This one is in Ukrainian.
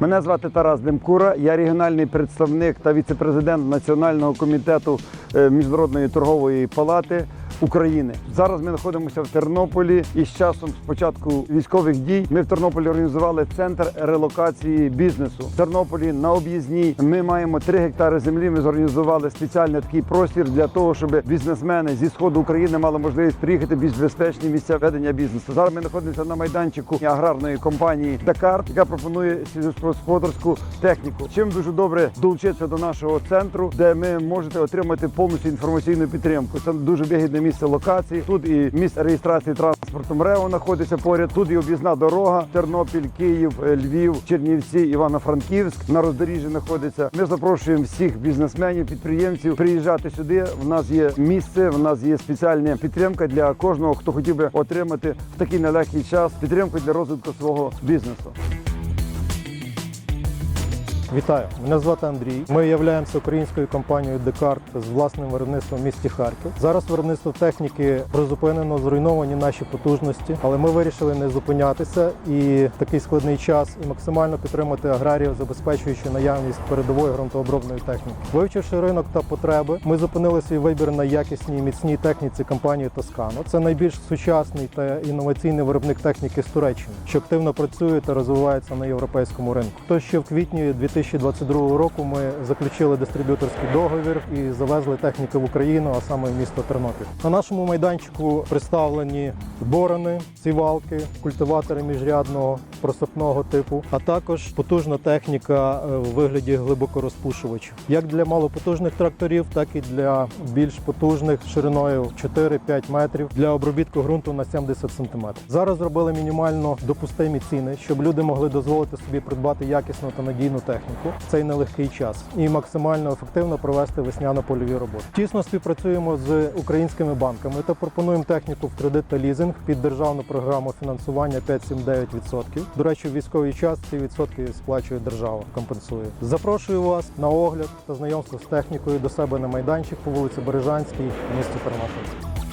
Мене звати Тарас Демкура, я регіональний представник та віце-президент Національного комітету е, Міжнародної торгової палати України. Зараз ми знаходимося в Тернополі і з часом з початку військових дій ми в Тернополі організували центр релокації бізнесу. В Тернополі на об'їзній ми маємо 3 гектари землі. Ми зорганізували спеціальний такий простір для того, щоб бізнесмени зі сходу України мали можливість приїхати в більш безпечні місця ведення бізнесу. Зараз ми знаходимося на майданчику аграрної компанії Дакар, яка пропонує сільськогосподарську техніку. Чим дуже добре долучитися до нашого центру, де ми можете отримати повністю інформаційну підтримку. Це дуже вигідне місце локації. Тут і місце реєстрації транспорту МРЕО знаходиться поряд. Тут і об'їзна дорога Тернопіль, Київ, е, Львів, Чернівці, Івано-Франківськ. На роздоріжжі знаходиться. Ми запрошуємо всіх бізнесменів, підприємців приїжджати сюди. В нас є місце, в нас є спеціальна підтримка для кожного, хто хотів би отримати в такий нелегкий час підтримку для розвитку свого бізнесу. Вітаю, мене звати Андрій. Ми являємося українською компанією Декарт з власним виробництвом в місті Харків. Зараз виробництво техніки призупинено, зруйновані наші потужності, але ми вирішили не зупинятися і в такий складний час і максимально підтримати аграріїв, забезпечуючи наявність передової ґрунтообробної техніки. Вивчивши ринок та потреби, ми зупинили свій вибір на якісній міцній техніці компанії Тоскано. Це найбільш сучасний та інноваційний виробник техніки з Туреччини, що активно працює та розвивається на європейському ринку. То ще в квітні 2022 року ми заключили дистриб'юторський договір і завезли техніку в Україну, а саме в місто Тернопіль. На нашому майданчику представлені борони, сівалки, культиватори міжрядного просипного типу, а також потужна техніка е, в вигляді глибокорозпушувачів, як для малопотужних тракторів, так і для більш потужних шириною 4-5 метрів для обробітку ґрунту на 70 см. Зараз зробили мінімально допустимі ціни, щоб люди могли дозволити собі придбати якісну та надійну техніку в цей нелегкий час і максимально ефективно провести весняно-польові роботи. Тісно співпрацюємо з українськими банками та пропонуємо техніку в кредит та лізинг під державну програму фінансування 5-7-9%. До речі, в військовий час ці відсотки сплачує держава, компенсує. Запрошую вас на огляд та знайомство з технікою до себе на майданчик по вулиці Бережанській місті Тернопіль.